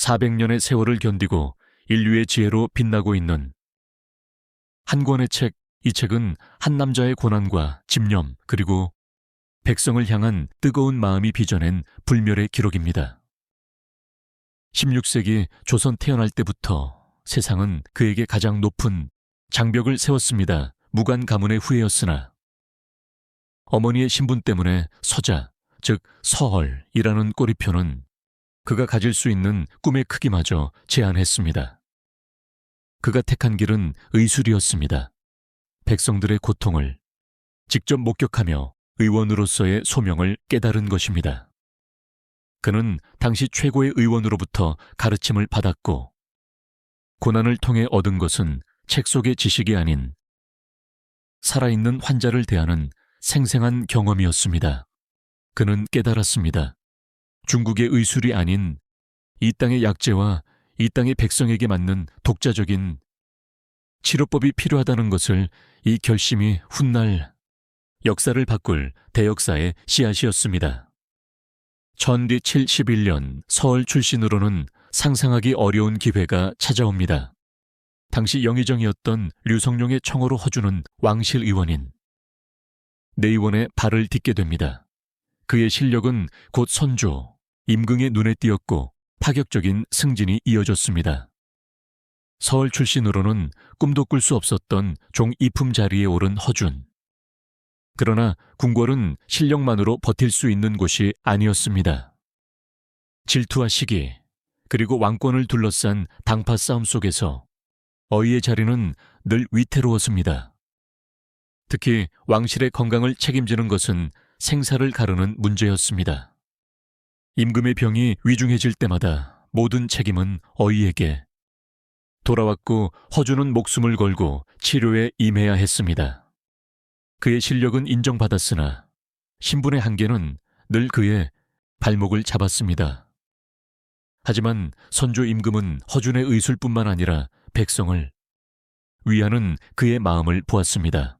400년의 세월을 견디고 인류의 지혜로 빛나고 있는 한 권의 책, 이 책은 한 남자의 고난과 집념 그리고 백성을 향한 뜨거운 마음이 빚어낸 불멸의 기록입니다. 16세기 조선 태어날 때부터 세상은 그에게 가장 높은 장벽을 세웠습니다. 무관 가문의 후예였으나 어머니의 신분 때문에 서자, 즉 서얼이라는 꼬리표는 그가 가질 수 있는 꿈의 크기마저 제한했습니다. 그가 택한 길은 의술이었습니다. 백성들의 고통을 직접 목격하며 의원으로서의 소명을 깨달은 것입니다. 그는 당시 최고의 의원으로부터 가르침을 받았고, 고난을 통해 얻은 것은 책 속의 지식이 아닌 살아있는 환자를 대하는 생생한 경험이었습니다. 그는 깨달았습니다. 중국의 의술이 아닌 이 땅의 약재와 이 땅의 백성에게 맞는 독자적인 치료법이 필요하다는 것을 이 결심이 훗날 역사를 바꿀 대역사의 씨앗이었습니다. 천리 71년 서울 출신으로는 상상하기 어려운 기회가 찾아옵니다. 당시 영의정이었던 류성룡의 청어로 허주는 왕실 의원인 내의원의 발을 딛게 됩니다. 그의 실력은 곧 선조, 임금의 눈에 띄었고 파격적인 승진이 이어졌습니다. 서울 출신으로는 꿈도 꿀 수 없었던 종 이품 자리에 오른 허준. 그러나 궁궐은 실력만으로 버틸 수 있는 곳이 아니었습니다. 질투와 시기, 그리고 왕권을 둘러싼 당파 싸움 속에서 어이의 자리는 늘 위태로웠습니다. 특히 왕실의 건강을 책임지는 것은 생사를 가르는 문제였습니다. 임금의 병이 위중해질 때마다 모든 책임은 어이에게 돌아왔고 허주는 목숨을 걸고 치료에 임해야 했습니다. 그의 실력은 인정받았으나 신분의 한계는 늘 그의 발목을 잡았습니다. 하지만 선조 임금은 허준의 의술뿐만 아니라 백성을 위하는 그의 마음을 보았습니다.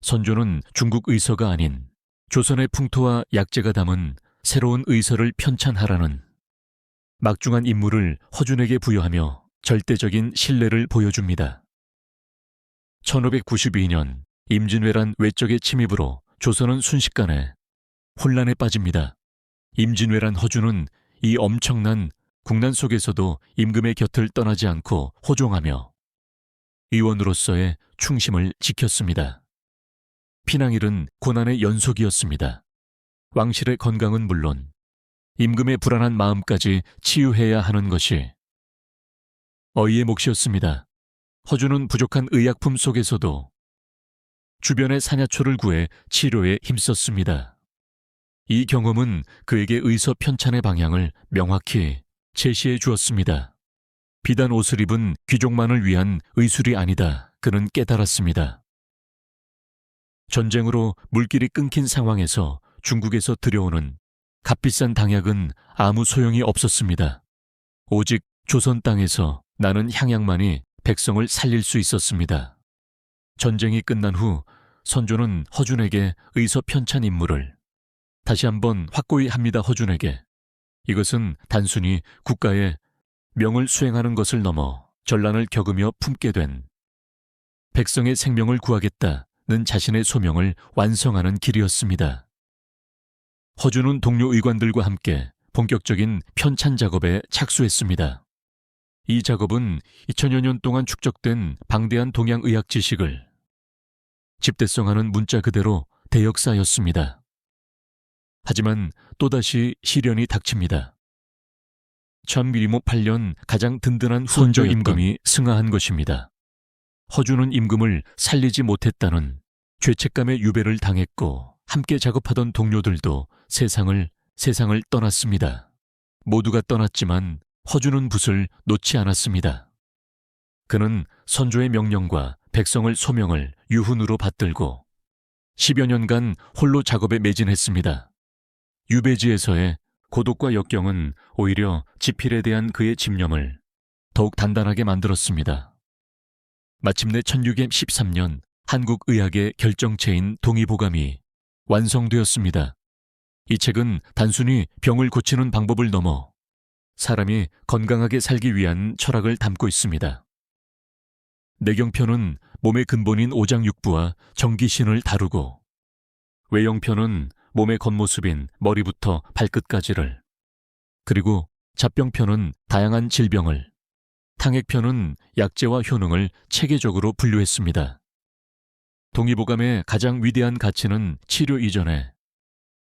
선조는 중국 의서가 아닌 조선의 풍토와 약재가 담은 새로운 의서를 편찬하라는 막중한 임무를 허준에게 부여하며 절대적인 신뢰를 보여줍니다. 1592년 임진왜란 외적의 침입으로 조선은 순식간에 혼란에 빠집니다. 임진왜란 허준은 이 엄청난 국난 속에서도 임금의 곁을 떠나지 않고 호종하며 의원으로서의 충심을 지켰습니다. 피낭일은 고난의 연속이었습니다. 왕실의 건강은 물론 임금의 불안한 마음까지 치유해야 하는 것이 어이의 몫이었습니다. 허주는 부족한 의약품 속에서도 주변의 사냐초를 구해 치료에 힘썼습니다. 이 경험은 그에게 의서 편찬의 방향을 명확히 제시해 주었습니다. 비단 옷을 입은 귀족만을 위한 의술이 아니다. 그는 깨달았습니다. 전쟁으로 물길이 끊긴 상황에서 중국에서 들여오는 값비싼 당약은 아무 소용이 없었습니다. 오직 조선 땅에서 나는 향약만이 백성을 살릴 수 있었습니다. 전쟁이 끝난 후 선조는 허준에게 의서 편찬 임무를 다시 한번 확고히 합니다. 허준에게. 이것은 단순히 국가의 명을 수행하는 것을 넘어 전란을 겪으며 품게 된 백성의 생명을 구하겠다는 자신의 소명을 완성하는 길이었습니다. 허준은 동료 의관들과 함께 본격적인 편찬 작업에 착수했습니다. 이 작업은 2000여 년 동안 축적된 방대한 동양 의학 지식을 집대성하는 문자 그대로 대역사였습니다. 하지만 또다시 시련이 닥칩니다. 천미리모 8년 가장 든든한 선조 임금이 승하한 것입니다. 허주는 임금을 살리지 못했다는 죄책감의 유배를 당했고 함께 작업하던 동료들도 세상을 세상을 떠났습니다. 모두가 떠났지만 허주는 붓을 놓지 않았습니다. 그는 선조의 명령과 백성을 소명을 유훈으로 받들고 10여 년간 홀로 작업에 매진했습니다. 유배지에서의 고독과 역경은 오히려 지필에 대한 그의 집념을 더욱 단단하게 만들었습니다. 마침내 1613년 한국 의학의 결정체인 동의보감이 완성되었습니다. 이 책은 단순히 병을 고치는 방법을 넘어 사람이 건강하게 살기 위한 철학을 담고 있습니다. 내경편은 몸의 근본인 오장육부와 정기신을 다루고 외형편은 몸의 겉모습인 머리부터 발끝까지를 그리고 잡병편은 다양한 질병을 탕액편은 약재와 효능을 체계적으로 분류했습니다. 동의보감의 가장 위대한 가치는 치료 이전에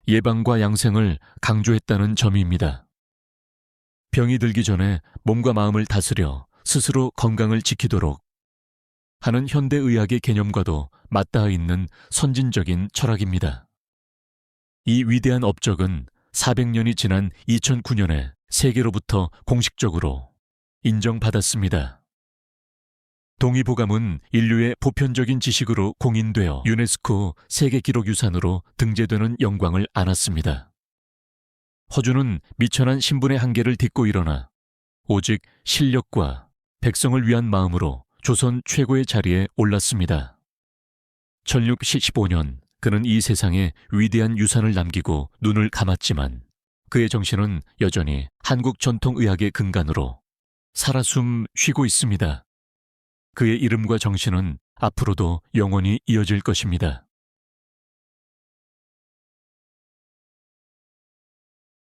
예방과 양생을 강조했다는 점입니다. 병이 들기 전에 몸과 마음을 다스려 스스로 건강을 지키도록 하는 현대의학의 개념과도 맞닿아 있는 선진적인 철학입니다. 이 위대한 업적은 400년이 지난 2009년에 세계로부터 공식적으로 인정받았습니다. 동의보감은 인류의 보편적인 지식으로 공인되어 유네스코 세계기록유산으로 등재되는 영광을 안았습니다. 허주는 미천한 신분의 한계를 딛고 일어나 오직 실력과 백성을 위한 마음으로 조선 최고의 자리에 올랐습니다. 1615년 그는 이 세상에 위대한 유산을 남기고 눈을 감았지만 그의 정신은 여전히 한국 전통의학의 근간으로 살아 숨 쉬고 있습니다. 그의 이름과 정신은 앞으로도 영원히 이어질 것입니다.